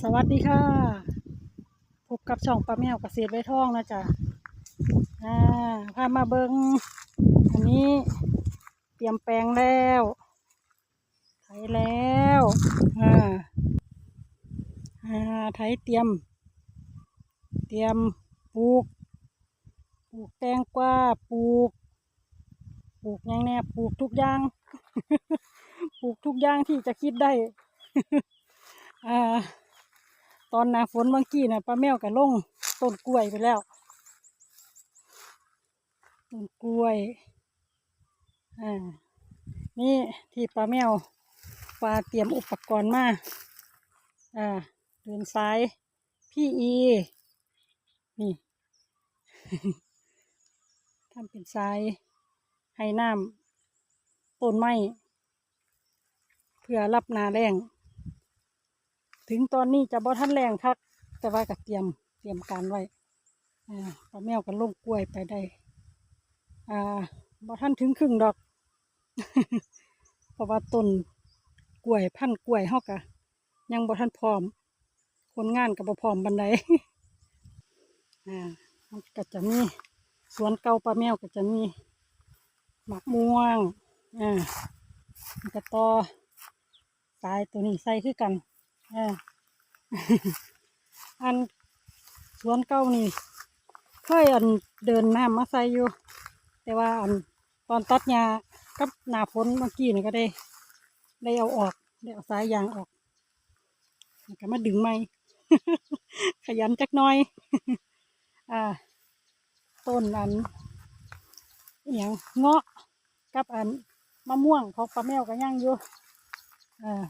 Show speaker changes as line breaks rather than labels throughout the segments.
สวัสดีค่ะ พบกับช่องปลาแมวเกษตรไว้ท่องนะจ๊ะอ่าพามาเบิงอันนี้ เตรียมแปลงแล้วไถแล้วอ่าอ่าไถเตรียม เตรียมปลูก ปลูกแตงกวาปลูก ปลูกยังแน่ปลูกทุกอย่าง ปลูกทุกอย่างที่จะคิดได้อ่า ตอนหนาฝนเมื่อกี้นะป้าแมวก็ลงต้นกล้วยไปแล้วต้นกล้วยอ่านี่ที่ป้าแมวปลาเตรียมอุปกรณ์มาอ่าเดินซ้ายพี่อีนี่ทำเป็นซ้ายให้น้ำต้นไม้เพื่อรับนาแรง ถึงตอนนี้จะบ่ทันแรงคัก แต่ว่าก็เตรียมเตรียมการไว้ป้าแมวก็ลงกล้วยไปได้ อ่าบ่ทันถึงครึ่งดอก เพราะว่าต้นกล้วยพันกล้วยเฮากะยังบ่ทันพร้อม คนงานก็บ่พร้อมบันไดอ่ามันก็จะมีสวนเก่าป้าแมวก็จะมีหมักม่วงอ่าก็ต่อสายตัวนี้ใส่คือกัน อ่าอันสวนเก่านี่เคยอันเดินน้ำมาใส่อยู่ แต่ว่าอันตอนตัดหญ้ากับหน้าฝนเมื่อกี้นี่ก็ได้ ได้เอาออกได้เอาสายยางออกก็มาดึงใหม่ขยันจักน้อย อ่า ต้นอันอย่างเงาะกับอันมะม่วงของปลาแมวก็ย่างอยู่อ่า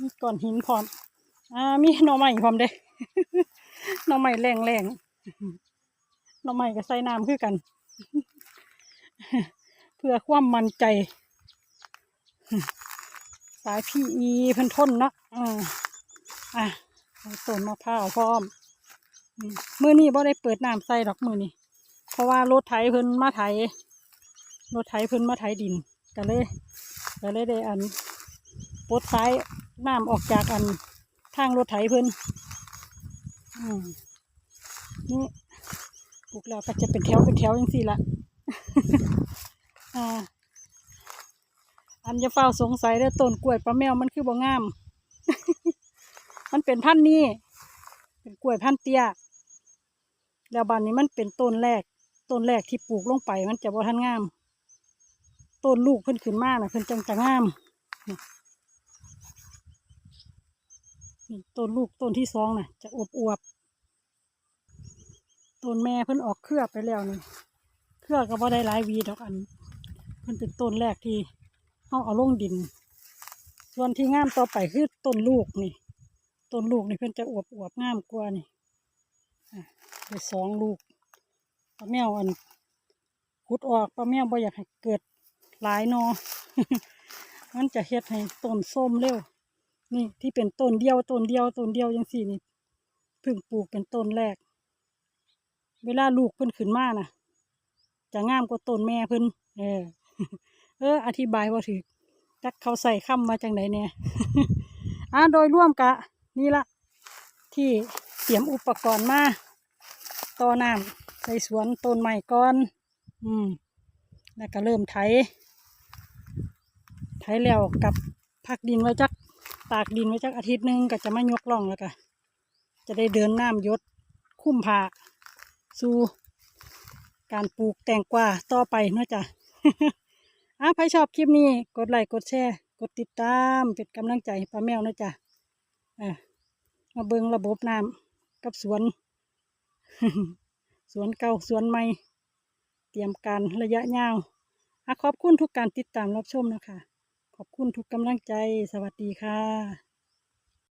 มีก้อนหินพร้อม อ่า มีหน่อไม้พร้อมเด้หน่อไม้แรงแรงหน่อไม้ก็ใส่น้ำคือกัน เพื่อความมั่นใจ สายพีอีเพิ่นทนเนาะอ่าอะเอาต้นมะพร้าวพร้อมมือนี้บ่ได้เปิดน้ำใส่ดอกมือนี้เพราะว่ารถไถเพิ่นมาไถรถไถเพิ่นมาไถดินก็เลยก็เลยได้อันปลดสาย น้ำออกจากอันทางรถไถเพิ่นอืมนี่ปลูกแล้วก็จะเป็นแถวเป็นแถวอย่างสี่ละอ่าอันจะเฝ้าสงสัยเด้อต้นกล้วยปลาแมวมันคือบ่งาม มันเป็นพันนี้ เป็นกล้วยพันเตี้ยแล้วบานนี้มันเป็นต้นแรก ต้นแรกที่ปลูกลงไปมันจะบ่ทันงาม ต้นลูกเพิ่นขึ้นมาน่ะเพิ่นจังจะงาม ต้นลูกต้นที่สองน่ะ จะอวบอวบๆต้นแม่เพิ่นออกเครือไปแล้วนี่เครือก็บ่ได้หลายวีดอกอันเพิ่นเป็นต้นแรกที่เอาเอาลงดิน ส่วนที่งามต่อไปคือต้นลูกนี่ต้นลูกนี่เพิ่นจะอวบอวบๆงามกว่านี่ได้สองลูกป้าแมวอันขุดออกป้าแมวบ่อยากให้เกิดหลายนอมันจะเฮ็ดให้ต้นส้มเร็ว นี่ที่เป็นต้นเดียวต้นเดียวต้นเดียวยังสี่นี่เพิ่งปลูกเป็นต้นแรก เวลาลูกเพิ่นขึ้นมาน่ะ จะงามกว่าต้นแม่เพิ่นเออ เออ อธิบายว่าถือจักเขาใส่คำมาจังไหนเนี่ยอ่าโดยร่วมกะ นี่ละที่เตรียมอุปกรณ์มาต่อน้ำใส่สวนต้นใหม่ก่อน อืม แล้วก็เริ่มไถ ไถแล้วกับพักดินไว้จัก ตากดินไว้จักอาทิตย์หนึงก็จะมายกล่องแล้วก็จะได้เดินน้ำยศคุ้มผาสู่การปลูกแตงกวาต่อไปเนาะจ้ะอะใครชอบคลิปนี้ กดไลค์กดแชร์ กดติดตามเป็นกำลังใจป้าแมวนะจ้ะอะมาเบิงระบบน้ำกับสวน สวนเก่าสวนใหม่ เตรียมการระยะยาวอขอบคุณทุกการติดตามรับชมนะคะ ขอบคุณทุกกำลังใจ สวัสดีค่ะ